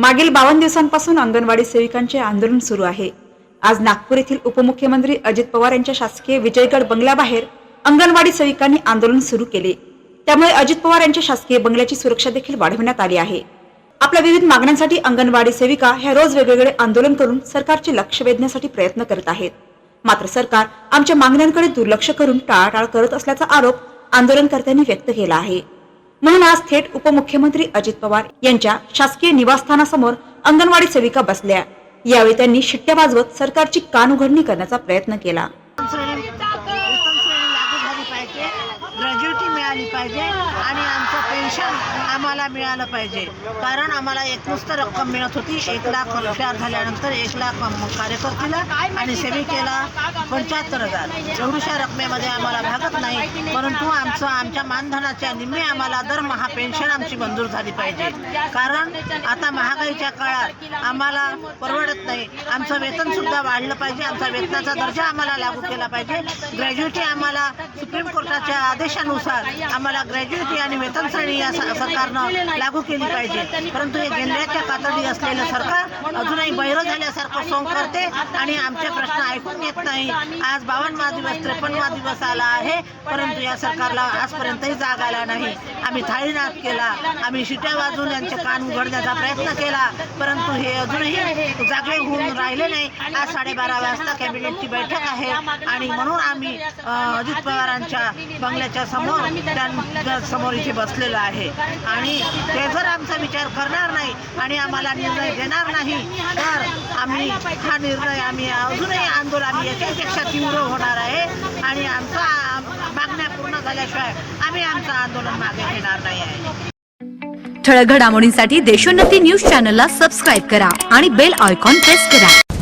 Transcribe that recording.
मागील बावन्न दिवसांपासून अंगणवाडी सेविकांचे आंदोलन सुरू आहे. आज नागपूर येथील उपमुख्यमंत्री अजित पवार यांच्या शासकीय विजयगड बंगल्याबाहेर अंगणवाडी सेविकांनी आंदोलन सुरू केले. त्यामुळे अजित पवार यांच्या शासकीय बंगल्याची सुरक्षा देखील वाढविण्यात आली आहे. आपल्या विविध मागण्यांसाठी अंगणवाडी सेविका ह्या रोज वेगवेगळे आंदोलन करून सरकारचे लक्ष वेधण्यासाठी प्रयत्न करत आहेत. मात्र सरकार आमच्या मागण्यांकडे दुर्लक्ष करून टाळाटाळ करत असल्याचा आरोप आंदोलनकर्त्यांनी व्यक्त केला आहे. म्हणून आज थेट उपमुख्यमंत्री अजित पवार यांच्या शासकीय निवासस्थानासमोर अंगणवाडी सेविका बसल्या. यावेळी त्यांनी शिट्ट्या वाजवत सरकारची कान उघडणी करण्याचा प्रयत्न केला. ग्रॅज्युटी मिळाली पाहिजे आणि आमचं पेन्शन आम्हाला मिळालं पाहिजे. कारण आम्हाला एकमुस्त रक्कम मिळत होती. एक लाख रुपया झाल्यानंतर एक लाख कार्यकर्तीला आणि सेविकेला पंच्याहत्तर हजार. एवढ्याशा रकमेमध्ये आम्हाला भागत नाही. परंतु आमचं आमच्या मानधनाच्या निम्मे आम्हाला दरमहा पेन्शन आमची मंजूर झाली पाहिजे. कारण आता महागाईच्या काळात आम्हाला परवडत नाही. आमचं वेतनसुद्धा वाढलं पाहिजे. आमचा वेतनाचा दर्जा आम्हाला लागू केला पाहिजे. ग्रॅज्युएटी आम्हाला सुप्रीम कोर्टाच्या आदेशानुसार आम्हाला ग्रॅज्युएटी आणि वेतन श्रेणी या सरकारनं लागू केली पाहिजे. परंतु हे गेंद्याच्या कातडी असलेलं सरकार अजूनही बैर झाल्यासारखं सोंग करते आणि आमचे प्रश्न ऐकून घेत नाही. आज बावन्नवा दिवस त्रेपन्नवा दिवस आला आहे परंतु या सरकारला आजपर्यंतही जाग आला नाही. आम्ही थाळीनाद केला. आम्ही शिट्या वाजून यांचे कान उघडण्याचा प्रयत्न केला. परंतु हे अजूनही जागे होऊन राहिले नाही. आज साडेबारा वाजता कॅबिनेटची बैठक आहे आणि म्हणून आम्ही अजित पवारांच्या बंगल्याच्या समोर त्यांच्यासमोर इथे बसलेलो आहे. आणि ते जर आमचा विचार करणार नाही आणि आम्हाला निर्णय देणार नाही तर आम्ही हा निर्णय आम्ही अजूनही आंदोलन आम्ही याच्यापेक्षा तीव्र होणार आहे. आणि आमचा मागण्या पूर्ण झाल्याशिवाय आम्ही आमचं आंदोलन मागे घेणार नाही आहे. ठळक घडामोडींसाठी देशोन्नती न्यूज चॅनलला सबस्क्राईब करा आणि बेल आयकॉन प्रेस करा.